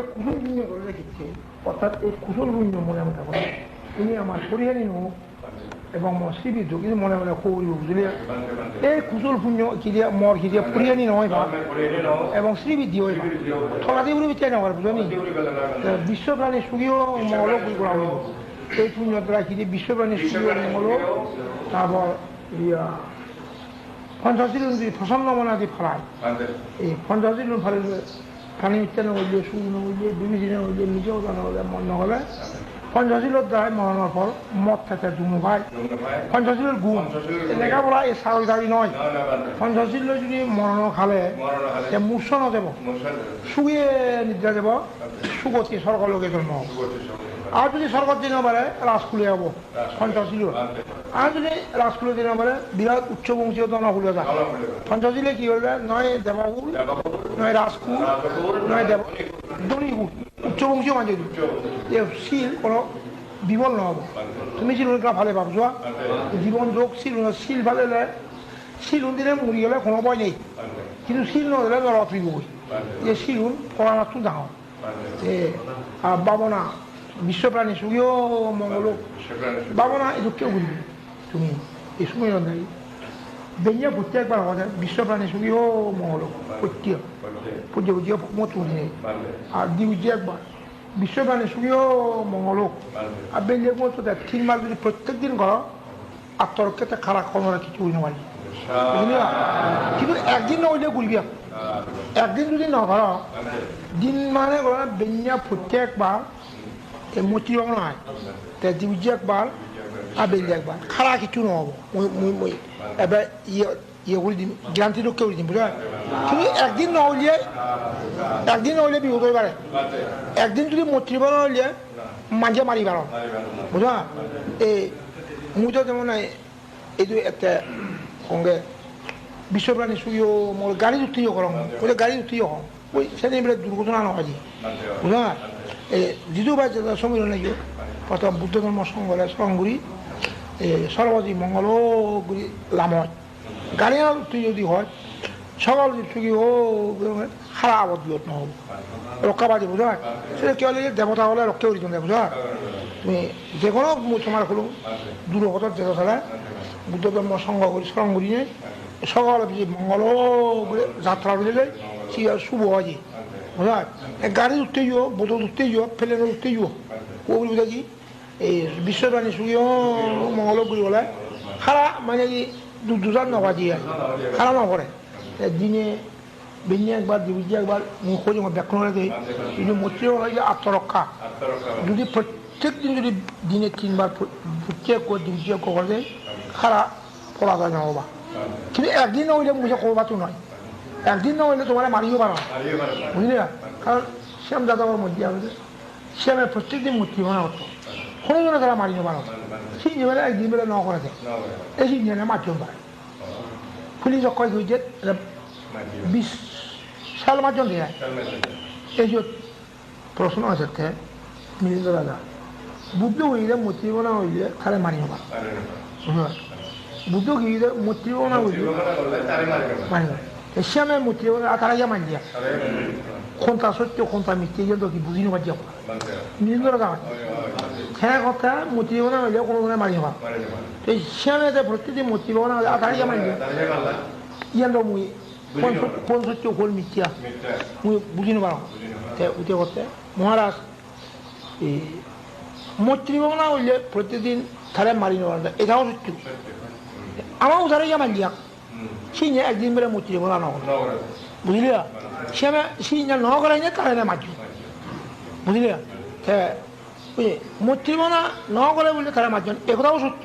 আমাকে কুশল পুণ্য করে রেখেছে। অর্থাৎ এই কুশল পুণ্য মনে মনে করে। তিনি আমার পরিহারী হোক এবং শ্রীবি যোগী মনে মনে কৌরি বুঝলি এই কুশল পুণ্য কিরিয়া মর কিরিয়া পরিহারী নহয় বা এবং শ্রীবৃদ্ধি হয় থলাদি বুলি বিচাই নকৰে বুঝলি বিশ্বপ্রাণী সুখীও মঙ্গল কৰা হইব এই পুণ্য দ্বারা কিরি বিশ্বপ্রাণী সুখীও মঙ্গল তারপর ইয়া পঞ্চাশির যদি প্রসন্ন মনাদি ফলায়। এই পঞ্চাশির ফালিলে পানী উচ্চাৰণ কৰিলে চুৰ নকৰিলে বিবেচনা কৰিলে নিজেও জানলে মন নহ'লে পঞ্চশীলৰ দ্বাৰাই মৰণৰ ফল মদ থাকে দুমুখাই পঞ্চশীলৰ গুণ এনেকা বোলা এই চাউল দাবি নহয় পঞ্চশীলৰ যদি মৰণৰ খালে তে মূৰ্ছ নাযাব চুয়ে নিদ্ৰা যাব সুগতি স্বৰ্গলৈকে জন্ম আৰু যদি স্বৰ্গত দিন পাৰে ৰাজকুলে হ'ব পঞ্চশীলৰ আৰু যদি ৰাজকুলে দিন পাৰে বিৰাট উচ্চ বংশীয় জনকুলে যায় পঞ্চশীলে কি কৰিলে নয় দেৱকুল নয় রাজকুল নয় দেব দনিকুল উচ্চবংশীয় মাঝে শিল কোনো বিবল নহ'ব তুমি চিলুনটা ভালে ভাবছোৱা জীৱন যোগ চিলুন শিল ভালে চিলুন দিলে মৰি গ'লে কোনো পয় নেই। কিন্তু শিল নহ'লে ল'ৰা ফুৰিবগৈ এই চিলুন কৰা মাছটো ডাঙৰ এ বাবনা বিশ্বপ্ৰাণী সুখীয় মংগলক বাবনা এইটো কিয় বুলিবি তুমি এই সময় ৰন্ধাই বেঞ্জা প্রত্যেকবার আমাদের বিশ্বপ্রাণী সুখী ও মঙ্গল প্রত্যেক পূজ্য পূজ্য মত উঠে আর দিউজি একবার বিশ্বপ্রাণী সুখী ও মঙ্গল আর বেঞ্জা মত তিন মাস যদি প্রত্যেক দিন করো আত্মরক্ষাতে খারাপ করার কিছু হইতে পারি? কিন্তু একদিন না হইলে গুলবি একদিন যদি না করো দিন মানে বেঞ্জা প্রত্যেকবার মতি নয় তে দিউজি একবার ইয়ে ইয়ে একদিন একদিন একদিন যদি মৈত্রী বানো হইলে, মাঝে মারি পারো বুঝলা? এই মুই তো যেমন এইটো একটা সঙ্গে বিশ্বপ্রাণী সুইও মোর গাড়ি উঠিও করম ওই গাড়ি উঠিও হম ওই সেদিন বেলা দুর্ঘটনা নহয় জি বুঝলা? এই যিটো বা সমীর নাকি? প্রথম বুদ্ধ ধর্ম সংঘলে সংগুড়ি সর্বজি মঙ্গল গুরি লামত গাড়ি তুই যদি হয়, সকাল তুই ও খারাপ আবদ্ধ নহব রক্ষা পাতি বুঝা সেটা কি হলে দেবতা হলে রক্ষা করি তুমি বুঝা তুমি যে কোনো তোমার হলো দূরগত ছাড়া বুদ্ধ ধর্ম সংঘ করি, স্মরণ করি সকাল যে মঙ্গল যাত্রা যায় সে শুভ হয় বুঝা গাড়ি উঠতে যাও বোতল উঠতে যাও প্লেনে উঠতে যাও ও বলি বুঝা কি? এই বিশ্ববাণী সুখীয় মঙ্গল বুলি ক'লে সাৰা মানে কি দুজন নবাজি আৰু সাৰা নকৰে দিনে বেঞ্জে একবার দিবিজি একবার মুখ ব্যাখ্যা করে দেয় কিন্তু মৈত্রী হয় যে আত্মরক্ষা যদি প্রত্যেক দিন যদি দিনে তিনবার প্রত্যেক দিবিজি করে দেয় সারা পড়া যায় নহবা কিন্তু একদিন নহলে মুখে করবাতো নয় একদিন নহলে তোমার মারিও পারো বুঝলি কারণ শ্যাম যাদবের মধ্যে আমাদের শ্যামের প্রত্যেক দিন মূর্তি বানা হতো কোনো জনে তারা মারি। পারো সিঞ্জি বেলা একদিন বেলা ন করে দেয়। এই সিঞ্জি মাটিও পারে। পুলিশ অক্ষয় হয়েছে বিশ সাল মাজন দিয়ে এই যে প্রশ্ন আছে মিলিন্দ দাদা বুদ্ধ হইলে মূর্তি বনা হইলে তারে মারিও পারো বুদ্ধ গিয়ে মূর্তি বনা হইলে মারিও শ্যামে মূর্তি তারা গিয়ে মারি দিয়া। কোনটা সত্য কোনটা মিথ্যে কিন্তু কি বুঝি নেবার যাব মিলিন্দ দাদা হ্যাঁ কথা মূর্তি বানা হইলে কোনো জনে মারি হবা তো শ্যামে প্রত্যেকদিন মূর্তি বানা হলে আধারি মারি ইয়ান মুই কোন কোন সত্য কোন মিথ্যা। মুই বুঝি নেবার তে উঠে করতে মহারাজ এই মূর্তি বানা হইলে প্রত্যেকদিন থারে মারি নেবার এটাও সত্য। আমার উধারে গিয়ে মারি সিনে একদিন বেড়ে মূর্তি বানা নহল বুঝলি শ্যামে সিনে ন করাই না তারে মারি বুঝলি হ্যাঁ বুঝলি মূর্তিমানা ন করে বললে তারা মারছেন একথাও সত্য।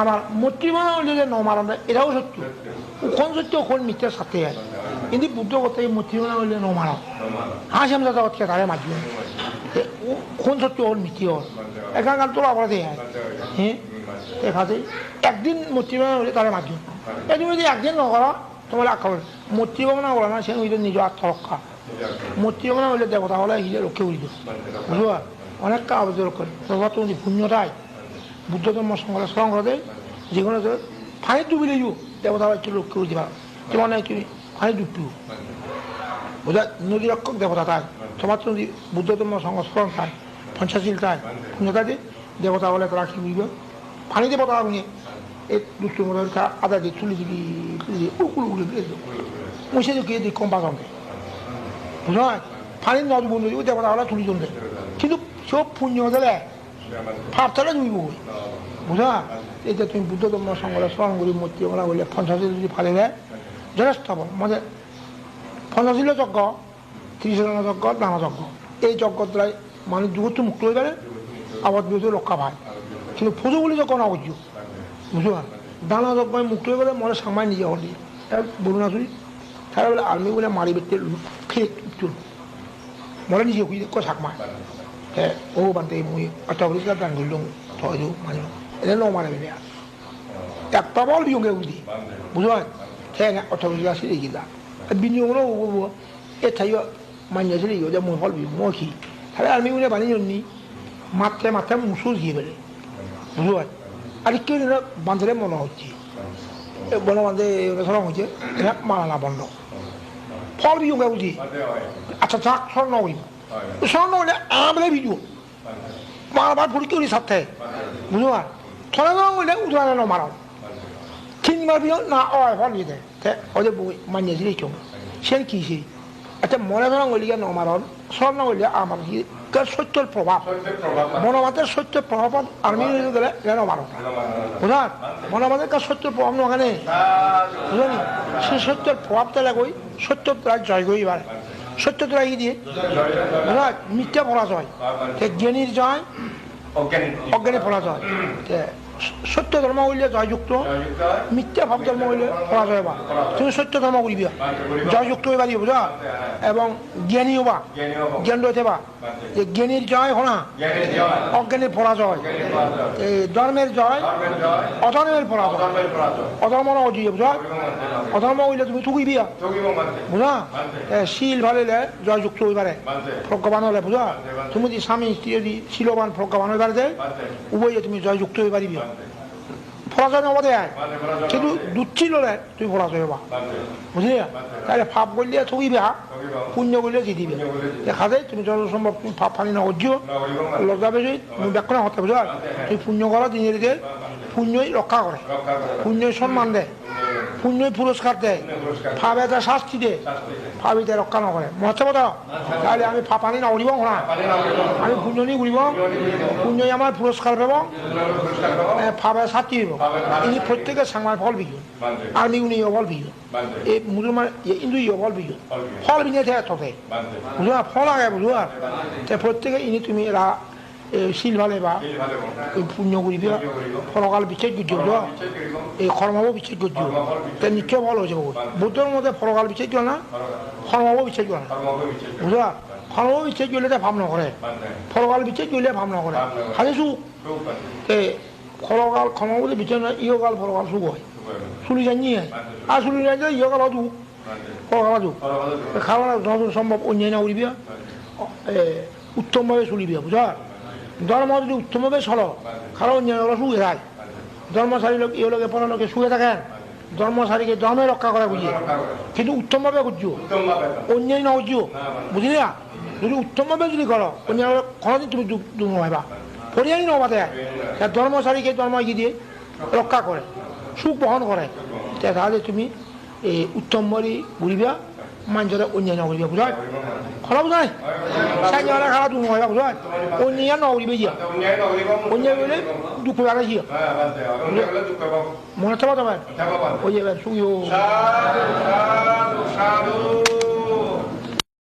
আমার মূর্তিমানা বললে যে ন মারান এটাও সত্য। কোন সত্য কোন মিথ্যার সাথে হয় কিন্তু বুদ্ধ কথা এই বললে ন মারাও হাঁ শ্যাম দাদা হচ্ছে তারা মারছেন কোন সত্য হল মিথ্যে হল এখানকার তো আবার দেয় হ্যাঁ? এখানে একদিন মূর্তিমানা বলে তারা মারছেন এই তুমি যদি একদিন ন করো তোমার বলে মূর্তিমানা বলে না সে হইলে নিজ আত্মরক্ষা। মূর্তিমানা হইলে দেবতা হলে হিলে রক্ষে করি বুঝবা অনেক কাজ করে তবে তুমি পুণ্যটাই বুদ্ধ ধর্ম সংগ্রহ স্মরণ করে দেয় যে কোনো ফানি ডুবিলে যাও দেবতা একটু লক্ষ্য করতে পারো যেমন তুমি ফানি ডুবপিও বোঝা, নদীর রক্ষক দেবতা তাই। সমাজ নদী বুদ্ধ ধর্ম সংস্করণ তাই। পঞ্চাশীল তাই। পুণ্যতাদি দেবতা বলে তারা কি বুঝবে? পানি দেবতা উনি এই দুষ্ট মতো আদা দিয়ে তুলি দিবি তুলি দিয়ে উকুল উকুল দিয়ে মুছে দিয়ে কম্পা সঙ্গে বুঝা? পানি নদ বন্ধু দেবতা ওরা তুলি জমবে কিন্তু সব পুণ্য দিলে ভাবতালে তুমি বই। বুঝা এই তুমি বুদ্ধ ধর্ম, সংগ্রহ স্মরণ করি মূর্তি ওরা বললে পঞ্চাশীল যদি ফালে দেয় হব মানে পঞ্চাশীল যজ্ঞ, ত্রিশ যজ্ঞ দানা যজ্ঞ। এই যজ্ঞর দ্বারাই মানুষ যুগত মুক্ত হয়ে গেলে আবার বিরুদ্ধে রক্ষা পায়। কিন্তু পুজো বলে যজ্ঞ না করছ বুঝো দানা যজ্ঞ মুক্ত হয়ে গেলে মনে সামাই নিজে হলি। বলুন না শুনি তারা বলে, আর্মি বলে মারি বেতে ফেলে চুল। মনে নিজে কুই কো সাকমায় ও বান্তে মুই অটা বলি গান গলং থয়ু মানে এটা ন মানে বেলে একটা বল বিয়োগে উদি বুঝো হ্যাঁ অটা বলি গাছি দেখিলা বিনিয়োগনো ওগো এ থাইও মান্য ছিল ইয়ে যে মই হল বি মই কি তাহলে আর্মি বলে বানি জন্নি মাত্রে মাত্রে মুসুর গিয়ে বেলে বুঝো আর কেউ বান্ধলে মনে হচ্ছে বন বান্ধে সরম হচ্ছে এটা মারানা বন্ধ ফল বিয়োগে উদি আচ্ছা থাক স্বর্ণ হইব করি সাথে। বুঝো আর থরে হইলে উদাহরণ ন মারাও। তিনবার বিয়ে না অয় ফল বিয়ে ওদের বই মানিয়ে দিলেই সে কি সে? আচ্ছা মনে ধরো হইলে ন মারণ স্বর্ণ হইলে আমার কি? সত্যর প্রভাব? মনোমাতের সত্য প্রভাব আর্মি গেলে যেন মারণ বুঝার মনোমাতের কাজ সত্যর প্রভাব নখানে বুঝলি সে সত্যের প্রভাব তাহলে সত্য দ্বারা জয় করি এবার। সত্য কি দিয়ে। বুঝা মিথ্যা পরাজয় জ্ঞানীর জয় অজ্ঞানী পরাজয় তে সত্য ধর্ম হইলে জয়যুক্ত মিথ্যা ভাব ধর্ম হইলে পরাজয় হবা। তুমি সত্য ধর্ম করিবি জয়যুক্ত হইবা দিব বুঝা এবং জ্ঞানী হবা। জ্ঞান রয়েছে বা যে জ্ঞানীর জয় হনা অজ্ঞানীর পরাজয় এই ধর্মের জয়। অধর্মের পরাজয় অধর্ম না অজয় বুঝা অধর্ম হইলে তুমি থুকিবি বুঝা শিল ভালিলে জয়যুক্ত হইবারে প্রজ্ঞাবান হলে বুঝা তুমি যদি স্বামী স্ত্রী যদি শিলবান প্রজ্ঞাবান হইবার দেয় উভয়ে তুমি জয়যুক্ত পারিবি পরাজয় হবা দেয়। কিন্তু দুচ্ছিল তুমি পরাজয় হবা। বুঝলি? তাহলে ফাপ করলে হা পুণ্য করলে জিতিবে। দেখা যায় তুমি যত সম্ভব তুমি ফাপ ফানি না করছ লজ্জা বেশি, তুমি ব্যাখ্যা হতে বুঝা তুমি পুণ্য করো, দিনের পুণ্যই রক্ষা করে। পুণ্যই সম্মান দেয়। পুণ্যই পুরস্কার দেয়। এটা শাস্তি দেয়। ফাবিতে রক্ষা নকরে মহত্ব কথা তাহলে আমি ফাপানি না উড়িব না আমি পুণ্য নিয়ে উড়িব। পুণ্যই আমার পুরস্কার পাব। ফাবে শাস্তি হইব ইনি প্রত্যেকে সাংমার ফল বিজুন আর্মি উনি ফল বিজুন এই মুসলমান ইয়ে ফল বিজুন ফল বিনে থাকে তথে বুঝলা? ফল আগে বুঝলা? তে প্রত্যেকে ইনি তুমি এরা শিল ভালে বা ওই পুণ্য করিবি ফলকাল বিচ্ছেদ করছি বুঝলো এই কর্মাবো বিচ্ছেদ করছি তে নিশ্চয় ফল হয়েছে বুদ্ধর মধ্যে ফলকাল বিচ্ছেদ করে না কর্মাবো বিচ্ছেদ করে না। বুঝলা? কর্মাবো বিচ্ছেদ করলে তে ভাব নকরে ফলকাল বিচ্ছেদ করলে ভাব নকরে খালি সুখ। তে ফলকাল কর্মাবো বিচ্ছেদ নয় ইহকাল ফলকাল সুখ হয়। চুলি জানি আর চুলি জানি ইহকাল দুখ ফলকাল দুখ খাওয়া যত সম্ভব অন্যায় না উড়িবি উত্তমভাবে চলিবি বুঝা ধর্ম যদি উত্তমভাবে চলো কারণ অন্যান্য সুখে থাকে ধর্মচারী লোক এই লোকে পনেরো লোকে শুয়ে থাকেন ধর্মচারীকে ধর্মে রক্ষা করে বুঝিয়ে কিন্তু উত্তমভাবে করছ অন্যায় না করছ বুঝলি না যদি উত্তমভাবে যদি করো অন্যান্য কোনোদিন তুমি দুঃখ নহবা। পরিয়াই নহবা দেয় ধর্মচারীকে ধর্ম কি দিয়ে রক্ষা করে সুখ বহন করে তাহলে তুমি এই উত্তম বলি ঘুরিবা মানুষের অন্যায় নকরিবা বুঝা খরা বুঝাই সাইকেল খারাপ দুঃখ নহবা বুঝা অন্যায় নকরিবে গিয়া অন্যায় বলে দুঃখ লাগে গিয়া মনে থাকবা তোমার ওই যে সুখ সাধু সাধু সাধু